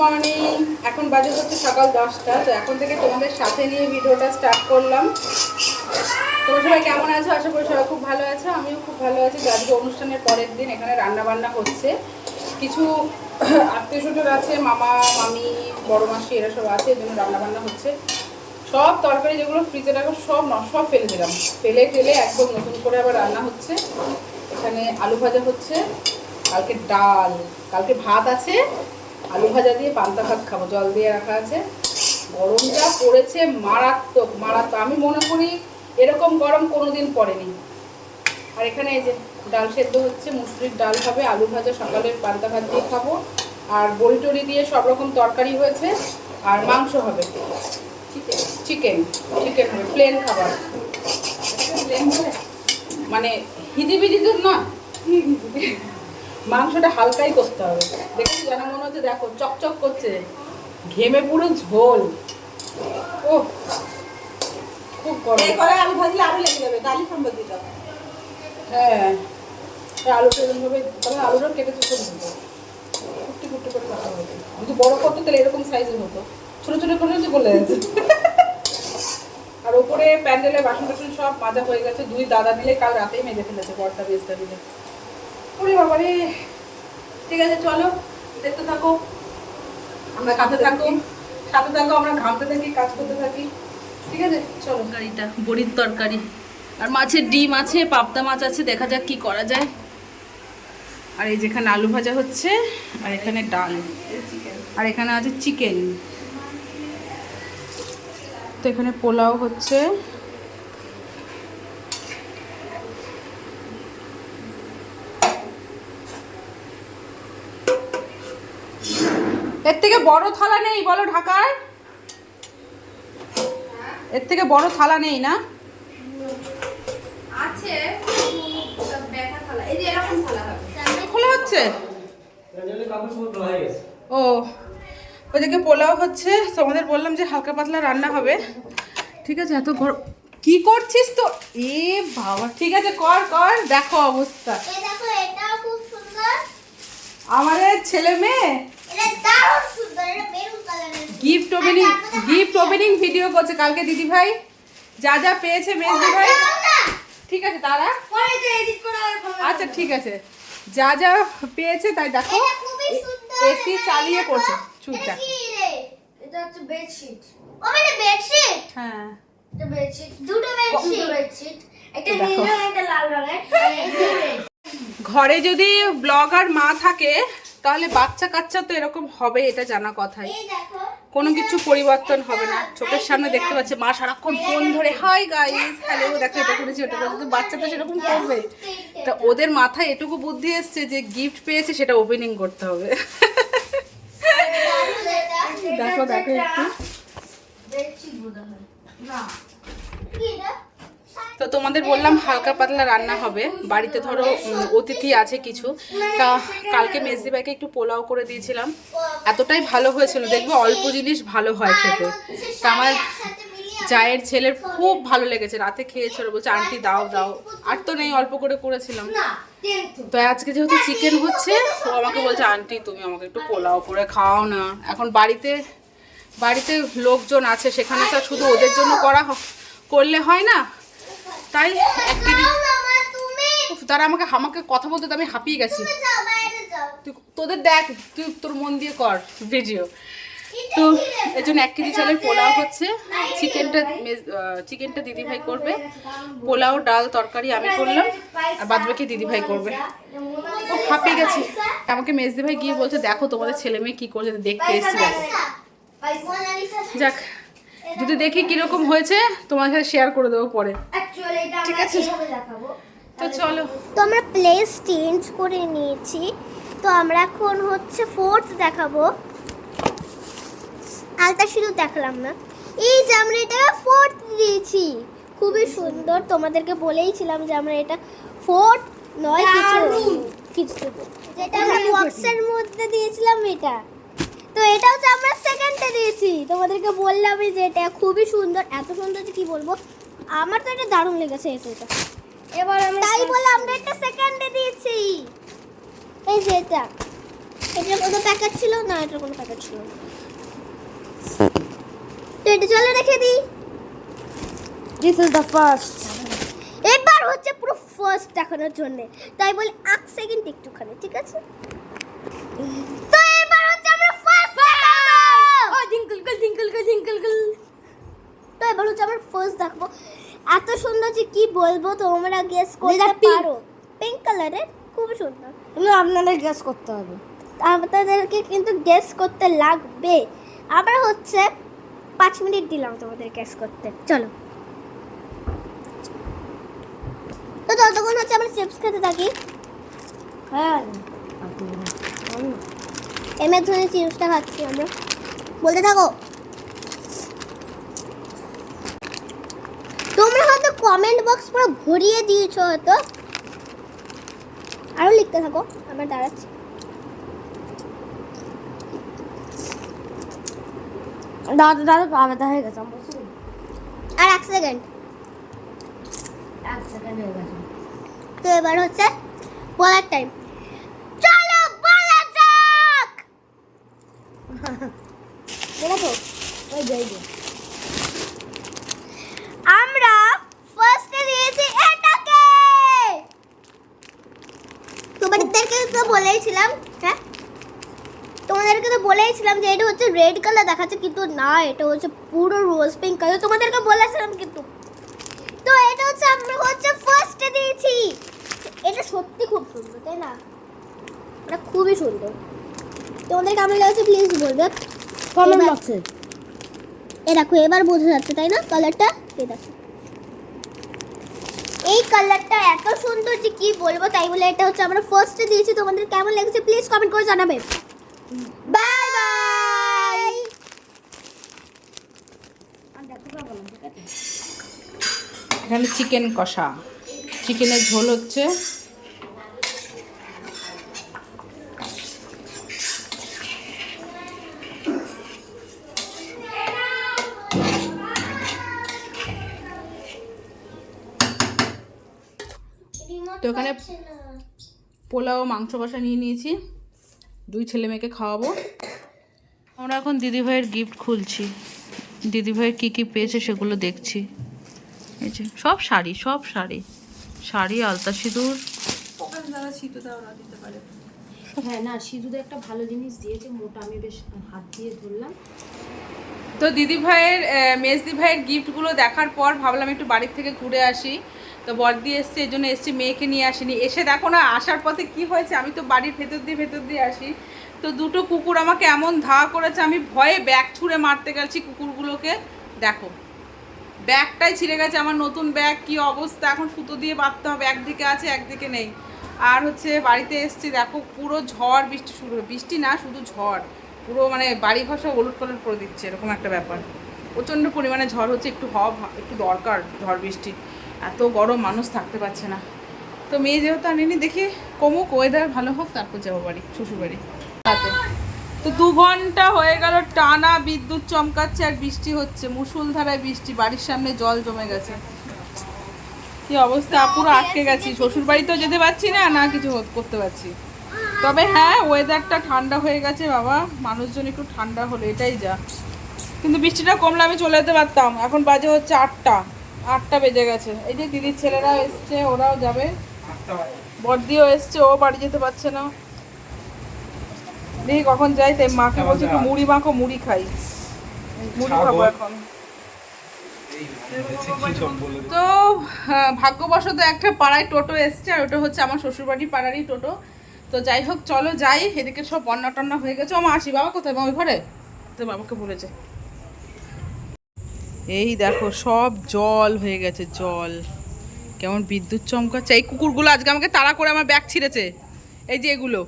Morning এখন বাজে হচ্ছে সকাল দশটা, তো এখন থেকে তোমাদের সাথে নিয়ে ভিডিওটা স্টার্ট করলাম। তোমরা সবাই কেমন আছো? আশা করি সবাই খুব ভালো আছো, আমিও খুব ভালো আছি। আজকে অনুষ্ঠানের পরের দিন এখানে রান্না বান্না হচ্ছে। কিছু আত্মীয় স্বজন আছে, মামা, মামি, বড় মাসি, এরা সব আছে, এই জন্য বান্না হচ্ছে। সব তরকারি যেগুলো ফ্রিজে রাখো, সব সব ফেলে দিলাম। ফেলে ফেলে একদম নতুন করে আবার রান্না হচ্ছে। এখানে আলু ভাজা হচ্ছে, কালকে ডাল, কালকে ভাত আছে। আলু ভাজা দিয়ে, পান্তা ভাত খাব। জল দিয়ে রাখা আছে। গরমটা পড়েছে, মারাত্মক মারাত্মক। আমি মনে করি এরকম গরম কোনোদিন পড়েনি। আর এখানে এই যে ডাল সেদ্ধ হচ্ছে, মুসুরির ডাল হবে, আলু ভাজা সকালে পান্তা ভাত দিয়ে খাব। আর বড়ি টড়ি দিয়ে সব রকম তরকারি হয়েছে, আর মাংস হবে। চিকেন চিকেন হবে প্লেন খাবার। মানে হিদিবিদি তো না মাংসটা হালকাই করতে হবে। দেখছি যেন মনে হচ্ছে? দেখো চকচক করছে। ঘেমে পুরো ঝোল। ও খুব গরম। এই করে আলু ভাজলে আরও লেগে যাবে ডালি সম্বাদ দিতে হবে। হ্যাঁ তা আলুটা এরকমভাবে তবে আলুটা কেটে চুপে দিতে কুট্টি কুট্টি করে কাটা হবে যদি বড় করতো তাহলে এরকম সাইজের হতো। ছোটো ছোটো করে হচ্ছে বলে যাচ্ছে। আর ওপরে প্যান্ডেলে বাসন টাসন সব মাজা হয়ে গেছে। দুই দাদা দিলে কাল রাতেই মেজে ফেলেছে বর্তা বেজটা দিলে। ওরে বাবা রে। ঠিক আছে চলো দেখতে থাকো। আমরা কাঁদতে থাকো। সাথে থাকো আমরা ঘামতে থাকি কাজ করতে থাকি। ঠিক আছে চলো। তরকারিটা বড়ির তরকারি। আর মাছের ডিম আছে পাবদা মাছ আছে দেখা যাক কি করা যায়। আর এই যেখানে আলু ভাজা হচ্ছে আর এখানে ডাল। আর এখানে আছে চিকেন। তো এখানে পোলাও হচ্ছে। এর থেকে বড় থালা নেই বলো ঢাকার এর থেকে বড় থালা নেই না? আছে থালা। এই যে এরকম থালা হবে। খোলা হচ্ছে? ও ওইদিকে পোলাও হচ্ছে। তোমাদের বললাম যে হালকা পাতলা রান্না হবে। ঠিক আছে এত গরম কি করছিস তো? এ বাবা ঠিক আছে কর কর দেখো অবস্থা। এই দেখো এটাও খুব সুন্দর। আমাদের ছেলে মেয়ে gift opening gift opening video করছে কালকে দিদি ভাই যা যা পেয়েছে মেজদি ভাই ঠিক আছে তারা ভালো আচ্ছা ঠিক আছে। যা যা পেয়েছে তাই দেখো। এসি চালিয়ে করছে। চুপচাপ। এটা হচ্ছে বেডশিট ও মানে বেডশিট হ্যাঁ। এটা বেডশিট দুটো বেডশিট বেডশিট একটা নীল একটা লাল রঙের। ঘরে যদি ব্লগার মা থাকে তাহলে বাচ্চা কাচ্চা তো এরকম হবে এটা জানা কথাই। কোনো কিছু পরিবর্তন হবে না। চোখের সামনে দেখতে পাচ্ছে মা সারাক্ষণ ফোন ধরে হাই গাইস হ্যালো দেখো এটা করেছি ওটা করেছি। বাচ্চা তো সেরকম করবে। তা ওদের মাথায় এটুকু বুদ্ধি এসছে যে গিফট পেয়েছে সেটা ওপেনিং করতে হবে। দেখো দেখো একটু। তো তোমাদের বললাম হালকা পাতলা রান্না হবে। বাড়িতে ধরো অতিথি আছে কিছু। তা কালকে মেজদি ভাইকে একটু পোলাও করে দিয়েছিলাম। এতটাই ভালো হয়েছিল, দেখবে অল্প জিনিস ভালো হয় খেতে। তা আমার জায়ের ছেলের খুব ভালো লেগেছে, রাতে খেয়েছিল বলছে, আন্টি, দাও দাও। আর তো নেই, অল্প করে করেছিলাম। তো আজকে যেহেতু চিকেন হচ্ছে, ও আমাকে বলছে, আন্টি, তুমি আমাকে একটু পোলাও করে খাও না। এখন বাড়িতে বাড়িতে লোকজন আছে, সেখানে তো শুধু ওদের জন্য করা করলে হয় না। তাই তারা আমাকে আমাকে কথা বলতে তো আমি হাঁপিয়ে গেছি। তুই তোদের দেখ তুই তোর মন দিয়ে কর ভিডিও তো এই জন্য এক কেজি চালের পোলাও হচ্ছে। চিকেনটা চিকেনটা দিদিভাই করবে। পোলাও ডাল তরকারি আমি করলাম। আর বাদ বাকি দিদিভাই করবে। ও হাঁপিয়ে গেছি। আমাকে মেজদি ভাই গিয়ে বলছে দেখো তোমাদের ছেলে মেয়ে কী করছে দেখতে এসছি। দেখো যাক যদি দেখি কীরকম হয়েছে তোমার সাথে শেয়ার করে দেবো পরে। ঠিক আছে। তো চলো। তো আমরা প্লেস চেঞ্জ করে নিয়েছি। তো আমরা এখন হচ্ছে ফোর্থ দেখাবো। আলতা শুধু দেখালাম না। এই যে আমরা এটা ফোর্থ দিয়েছি। খুবই সুন্দর। তোমাদেরকে বলেইছিলাম যে আমরা এটা ফোর্থ নয় কিছু কিছু যেটা আমরা বক্সের মধ্যে দিয়েছিলাম এটা। তো এটা হচ্ছে আমরা সেকেন্ডে দিয়েছি। তোমাদেরকে বললামই যে এটা খুবই সুন্দর এত সুন্দর যে কি বলব? আমার তো এটা দারুণ লেগেছে এটা এবার আমি তাই বলে আমরা এটা সেকেন্ডে দিয়েছি। এই যে এটা। এটার কোনো প্যাকেট ছিল? না এটার কোনো প্যাকেট ছিল না। তো এটা চলে রেখে দিই। দিস ইজ দ্য ফার্স্ট এবার হচ্ছে পুরো ফার্স্ট দেখানোর জন্য। তাই বলি এক সেকেন্ড একটুখানি ঠিক আছে তো এবার হচ্ছে আমরা ফার্স্ট ও ডিঙ্কল গল ডিঙ্কল গল ডিঙ্কল গল তো এবার হচ্ছে আমরা ফার্স্ট দেখব। এত সুন্দর যে কি বলব তোমরা গেস করতে পারো। পিঙ্ক কালারের খুব সুন্দর। এগুলো আপনাদের গেস করতে হবে। আপনাদেরকে কিন্তু গেস করতে লাগবে। আবার হচ্ছে পাঁচ মিনিট দিলাম তোমাদের গেস করতে। চলো। তো ততক্ষণ হচ্ছে আমরা চিপস খেতে থাকি। হ্যাঁ। এম এর ধরে চিপসটা খাচ্ছি আমরা। বলতে থাকো। তোমরা হয়তো কমেন্ট বক্স পুরো ভরিয়ে দিয়েছ হয়তো। আরও লিখতে থাকো আমার দাঁড়াচ্ছি। দাদা দাদা আলাদা হয়ে গেছে আর এক সেকেন্ড এক সেকেন্ড হয়ে গেছে। তো এবার হচ্ছে বলার টাইম চলো বলা যাক! দেখো ওই যাই যে আমরা ফার্স্টে দিয়েছি এটাকে তোমাদেরকে তো বলেইছিলাম হ্যাঁ? তোমাদেরকে তো বলেইছিলাম যে এটা হচ্ছে রেড কালার দেখাচ্ছে কিন্তু না এটা হচ্ছে পুরো রোজ পিঙ্ক কালার তোমাদেরকে বলেছিলাম কিন্তু। তো এটা হচ্ছে আমরা হচ্ছে ফার্স্টে দিয়েছি। এটা সত্যি খুব সুন্দর তাই না? এটা খুবই সুন্দর। তোমাদের কেমন লাগছে প্লিজ বলবে। কমেন্ট বক্সে এ। দেখো এবার বোঝা যাচ্ছে তাই না? কালারটা এই দেখো। কালারটা এত সুন্দর যে কি বলব, তাই বলে এটা হচ্ছে আমরা ফার্স্টে দিয়েছি। তোমাদের কেমন লেগেছে প্লিজ কমেন্ট করে জানাবে। বাই বাই এখানে চিকেন কষা। চিকেনের ঝোল হচ্ছে তো ওখানে পোলাও মাংস কষা নিয়ে নিয়েছি। দুই ছেলে মেয়েকে খাওয়াবো। আমরা এখন দিদিভাইয়ের গিফট খুলছি। দিদিভাই কী কী পেয়েছে সেগুলো দেখছি। এই যে সব শাড়ি সব শাড়ি। শাড়ি আলতা সিঁদুর। হ্যাঁ না একটা ভালো জিনিস দিয়েছে মোটা আমি বেশ হাত দিয়ে ধরলাম। তো দিদি ভাইয়ের মেজদি ভাইয়ের গিফটগুলো দেখার পর ভাবলাম একটু বাড়ির থেকে ঘুরে আসি। তো বর্দি এসছে, এই জন্য এসছি, মেয়েকে নিয়ে আসিনি। এসে দেখো না, আসার পথে কি হয়েছে? আমি তো বাড়ির ভেতর দিয়ে ভেতর দিয়ে আসি। তো দুটো কুকুর আমাকে এমন ধাওয়া করেছে, আমি ভয়ে ব্যাগ ছুঁড়ে মারতে গেছি কুকুরগুলোকে। দেখো, ব্যাগটাই ছিঁড়ে গেছে, আমার নতুন ব্যাগ, কি অবস্থা? এখন সুতো দিয়ে বাঁধতে হবে, একদিকে আছে, একদিকে নেই। আর হচ্ছে, বাড়িতে এসছি, দেখো, পুরো ঝড় বৃষ্টি শুরু। বৃষ্টি না, শুধু ঝড়। পুরো মানে বাড়ি ভাষা ওলট পালট করে দিচ্ছে, এরকম একটা ব্যাপার। প্রচণ্ড পরিমাণে ঝড় হচ্ছে, একটু হওয়া একটু দরকার ঝড় বৃষ্টি। এত গরম মানুষ থাকতে পারছে না। তো মেয়ে যেহেতু আনিনি দেখি কমুক ওয়েদার ভালো হোক, তারপর যাব বাড়ি, শ্বশুরবাড়ি। রাতে। তো দু ঘণ্টা হয়ে গেল, টানা বিদ্যুৎ চমকাচ্ছে আর বৃষ্টি হচ্ছে। মুসুলধারায় বৃষ্টি, বাড়ির সামনে জল জমে গেছে। কি অবস্থা, পুরো আটকে গেছি। শ্বশুর বাড়িতেও যেতে পারছি না না কিছু করতে পারছি। তবে হ্যাঁ ওয়েদারটা ঠান্ডা হয়ে গেছে বাবা। মানুষজন একটু ঠান্ডা হলো এটাই যা। কিন্তু বৃষ্টিটা কমলে আমি চলে যেতে পারতাম। এখন বাজে হচ্ছে আটটা। আটটা বেজে গেছে। এই যে দিদির ছেলেরা এসছে ওরাও যাবে। বর্দিও এসছে ও বাড়ি যেতে পারছে না। দেখি কখন যাই তাই মাকে বলছে একটু মুড়ি মাখো মুড়ি খাই। মুড়ি খাব এখন। তো আহ, ভাগ্যবশত একটা পাড়ায় টোটো এসছে আর ওটা হচ্ছে আমার শ্বশুরবাড়ির পাড়ারই টোটো। তো যাই হোক চলো যাই এদিকে সব বন্যা টন্না হয়ে গেছে। আমার আসি বাবা কোথায়? বাবা ওই ঘরে? তো বাবাকে বলেছে। এই দেখো সব জল হয়ে গেছে জল। কেমন বিদ্যুৎ চমকাচ্ছে। এই কুকুরগুলো আজকে আমাকে তাড়া করে আমার ব্যাগ ছিঁড়েছে। এই যে এগুলো।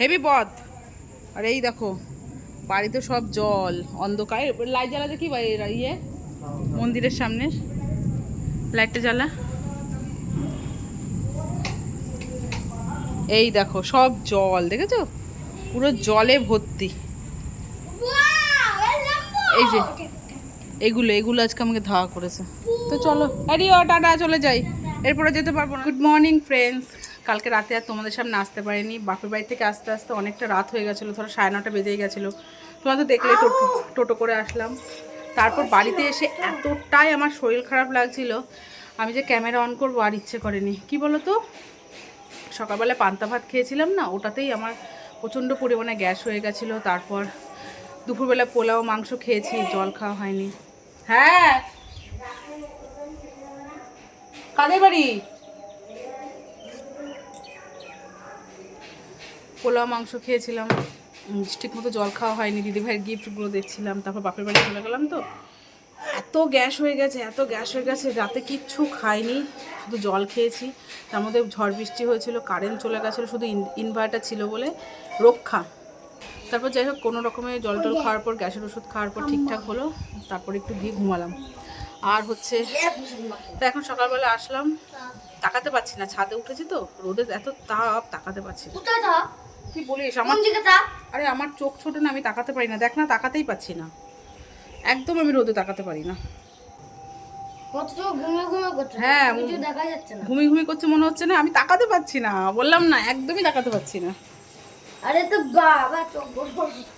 হেভি পথ আর এই দেখো বাড়িতে সব জল। অন্ধকার। লাইট জ্বালা দেখি বা এরা ইয়ে? মন্দিরের সামনে। লাইটটা জ্বালা। এই দেখো সব জল। দেখেছ? পুরো জলে ভর্তি। এই যে। এগুলো এগুলো আজকে আমাকে ধাওয়া করেছে। তো চলো। আরে ও টাটা চলে যাই। এরপরে যেতে পারব না। গুড মর্নিং ফ্রেন্ডস কালকে রাতে আর তোমাদের সামনে আসতে পারিনি। বাপের বাড়ি থেকে আসতে আসতে অনেকটা রাত হয়ে গেছিল ধরো সাড়ে নটা বেজেই গেছিল। তোমরা তো দেখলে টোটো টোটো করে আসলাম। তারপর বাড়িতে এসে এতটাই আমার শরীর খারাপ লাগছিল। আমি যে ক্যামেরা অন করব আর ইচ্ছে করেনি। কি বলো তো সকালবেলা পান্তা ভাত খেয়েছিলাম না ওটাতেই আমার প্রচণ্ড পরিমাণে গ্যাস হয়ে গেছিল। তারপর দুপুরবেলা পোলাও মাংস খেয়েছি জল খাওয়া হয়নি। হ্যাঁ। কাদের বাড়ি? পোলাও, মাংস খেয়েছিলাম। ঠিক মতো জল খাওয়া হয়নি, দিদিভাইয়ের গিফটগুলো দেখছিলাম, তারপর বাপের বাড়ি চলে গেলাম তো। এত গ্যাস হয়ে গেছে, এত গ্যাস হয়ে গেছে, রাতে কিচ্ছু খাইনি, শুধু জল খেয়েছি। তার মধ্যে ঝড় বৃষ্টি হয়েছিল কারেন্ট চলে গেছিল, শুধু ইনভার্টার ছিল বলে রক্ষা। তারপর যাই হোক কোনো রকমের জল টল খাওয়ার পর গ্যাসের ওষুধ খাওয়ার পর ঠিকঠাক হলো। তারপর একটু দিয়ে ঘুমালাম। আর হচ্ছে তো এখন সকালবেলা আসলাম। তাকাতে পারছি না ছাদে উঠেছি তো রোদে এত তাপ তাকাতে পারছি না। কি বলিস আমার আরে আমার চোখ ছোট না আমি তাকাতে পারি না। দেখ না তাকাতেই পাচ্ছি না। একদম আমি রোদে তাকাতে পারি না। হ্যাঁ ঘুমি ঘুমি করছে মনে হচ্ছে না আমি তাকাতে পাচ্ছি না। বললাম না একদমই তাকাতে পাচ্ছি না। আরে তো বাবা চোখ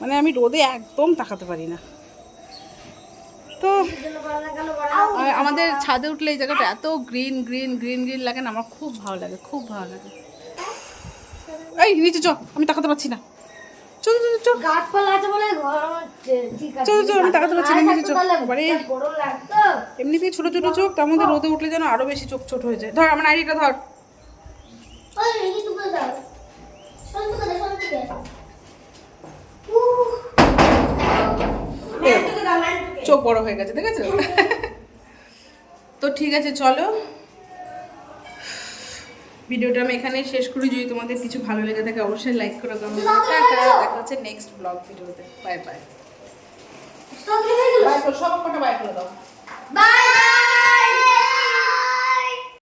মানে আমি রোদে একদম তাকাতে পারি না। তো আমাদের ছাদে উঠলে এই জায়গাটা এত গ্রিন গ্রিন গ্রিন গ্রিন লাগে না আমার খুব ভালো লাগে খুব ভালো লাগে। এই নিচে চ আমি তাকাতে পারছি না। চল চল চল গাছপালা আছে বলে চল চল আমি তাকাতে পারছি না নিচে বাড়ি এমনিতেই ছোট ছোট চোখ তার মধ্যে রোদে উঠলে যেন আরও বেশি চোখ ছোট হয়ে যায়। ধর আমার আইডিটা ধর ওই এই তো করে দাও শান্ত করে শান্ত করে এই দেখো, চোখ বড় হয়ে গেছে ঠিক আছে? তো ঠিক আছে চলো। ভিডিওটা আমি এখানেই শেষ করি। যদি তোমাদের কিছু ভালো লেগে থাকে অবশ্যই লাইক করো কমেন্ট দেখা হচ্ছে নেক্সট ব্লগ ভিডিওতে। বাই বাই সব কটা বাই করে দাও বাই